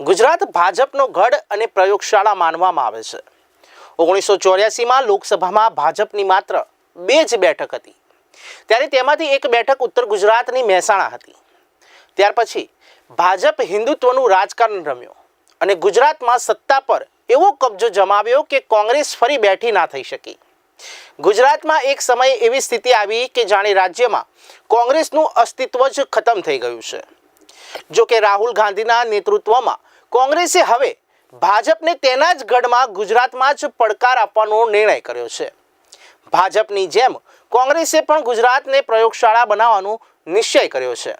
ગુજરાત ભાજપનો ગઢ અને પ્રયોગશાળા માનવામાં આવે છે. ઓગણીસો ચોર્યાસીમાં લોકસભામાં ભાજપની માત્ર બે જ બેઠક હતી. ત્યારે તેમાંથી એક બેઠક ઉત્તર ગુજરાતની મહેસાણા હતી. ત્યાર પછી ભાજપ હિન્દુત્વનું રાજકારણ રમ્યો અને ગુજરાતમાં સત્તા પર એવો કબજો જમાવ્યો કે કોંગ્રેસ ફરી બેઠી ના થઈ શકી. ગુજરાતમાં એક સમયે એવી સ્થિતિ આવી કે જાણે રાજ્યમાં કોંગ્રેસનું અસ્તિત્વ જ ખતમ થઈ ગયું છે. જો કે રાહુલ ગાંધીના નેતૃત્વમાં કોંગ્રેસે હવે ભાજપને તેના જ ગઢમાં ગુજરાતમાં જ પડકાર આપવાનો નિર્ણય કર્યો છે. ભાજપની જેમ કોંગ્રેસે પણ ગુજરાતને પ્રયોગશાળા બનાવવાનો નિશ્ચય કર્યો છે.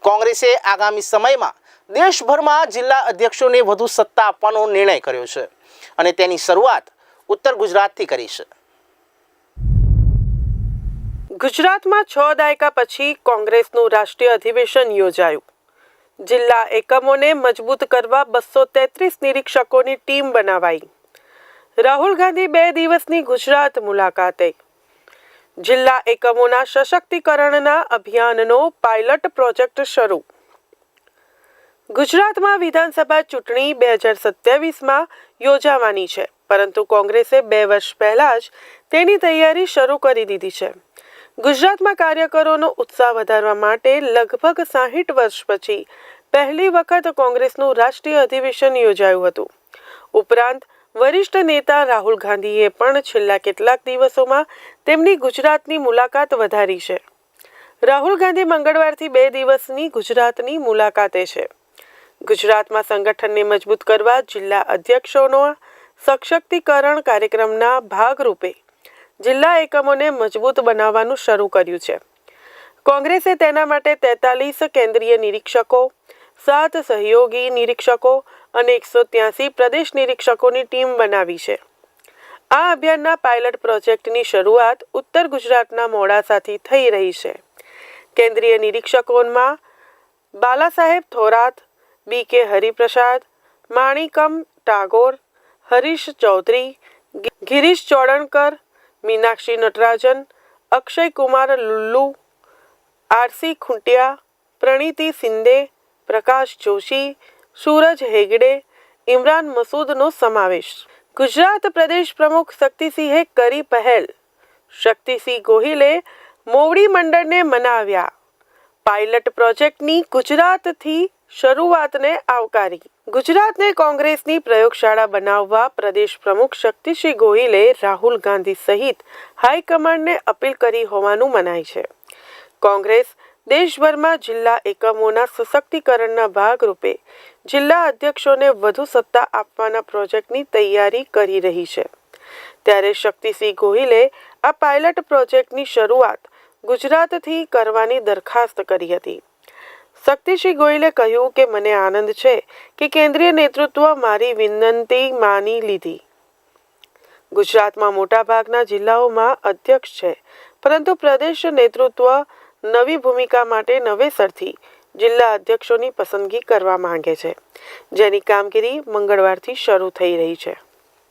કોંગ્રેસે આગામી સમયમાં દેશભરમાં જિલ્લા અધ્યક્ષોને વધુ સત્તા આપવાનો નિર્ણય કર્યો છે અને તેની શરૂઆત ઉત્તર ગુજરાતથી કરી છે. ગુજરાતમાં છ દાયકા પછી કોંગ્રેસનું રાષ્ટ્રીય અધિવેશન યોજાયું. જિલ્લા એકમોને મજબૂત કરવા બસો તેત્રીસ નિરીક્ષકોની ટીમ બનાવાઈ. રાહુલ ગાંધી બે દિવસની ગુજરાત મુલાકાતે. જિલ્લા એકમોના સશક્તિકરણના અભિયાનનો પાયલટ પ્રોજેક્ટ શરૂ. ગુજરાતમાં વિધાનસભા ચૂંટણી બે હજાર સત્યાવીસમાં યોજાવાની છે, પરંતુ કોંગ્રેસે બે વર્ષ પહેલા જ તેની તૈયારી શરૂ કરી દીધી છે. ગુજરાતમાં કાર્યકરોનો ઉત્સાહ વધારવા માટે લગભગ સાહીઠ વર્ષ પછી પહેલી વખત કોંગ્રેસનું રાષ્ટ્રીય અધિવેશન યોજાયું હતું. ઉપરાંત, વરિષ્ઠ નેતા રાહુલ ગાંધીએ પણ છેલ્લા કેટલાક દિવસોમાં તેમની ગુજરાતની મુલાકાત વધારી છે. રાહુલ ગાંધી મંગળવારથી બે દિવસની ગુજરાતની મુલાકાતે છે. ગુજરાતમાં સંગઠનને મજબૂત કરવા જિલ્લા અધ્યક્ષોનો સશક્તિકરણ કાર્યક્રમના ભાગરૂપે જિલ્લા એકમોને મજબૂત બનાવવાનું શરૂ કર્યું છે. કોંગ્રેસે તેના માટે તેતાલીસ કેન્દ્રીય નિરીક્ષકો સાત સહયોગી નિરીક્ષકો અને એકસો ત્યાસી પ્રદેશ નિરીક્ષકોની ટીમ બનાવી છે. આ અભિયાનના પાયલટ પ્રોજેક્ટની શરૂઆત ઉત્તર ગુજરાતના મોડાસાથી થઈ રહી છે. કેન્દ્રીય નિરીક્ષકોમાં Balasaheb Thorat, B K Hariprasad, Manickam Tagore, Harish Chaudhary Girish Chodankar, Meenakshi Natarajan Akshay Kumar Lullu, RC Khuntia, Praniti Shinde Prakash Joshi, Suraj Hegde, Imran મસૂદનો સમાવેશ. ગુજરાત પ્રદેશ પ્રમુખ શક્તિસિંહે કરી પહેલ. શક્તિસિંહ ગોહિલે મોવડી મંડળને મનાવ્યા. પાયલટ પ્રોજેક્ટની ગુજરાતથી શરૂઆતને આવકારી. ગુજરાતને કોંગ્રેસની પ્રયોગશાળા બનાવવા પ્રદેશ પ્રમુખ શક્તિસિંહ ગોહિલે રાહુલ ગાંધી સહિત હાઈકમાન્ડને અપીલ કરી હોવાનું મનાય છે. કોંગ્રેસ દેશભરમાં જિલ્લા એકમોના સશક્તિકરણના ભાગરૂપે જિલ્લા અધ્યક્ષોને વધુ સત્તા આપવાના પ્રોજેક્ટની તૈયારી કરી રહી છે. ત્યારે શક્તિસિંહ ગોહિલે આ પાયલટ પ્રોજેક્ટની શરૂઆત ગુજરાતથી કરવાની દરખાસ્ત કરી હતી. શક્તિસિંહ ગોહિલે કહ્યું કે, મને આનંદ છે કે કેન્દ્રીય નેતૃત્વ મારી વિનંતી માની લીધી. ગુજરાતમાં મોટાભાગના જિલ્લાઓમાં અધ્યક્ષ છે, પરંતુ પ્રદેશ નેતૃત્વ નવી ભૂમિકા માટે નવેસરથી જિલ્લા અધ્યક્ષોની પસંદગી કરવા માંગે છે. જેની કામગીરી મંગળવારથી શરૂ થઈ રહી છે.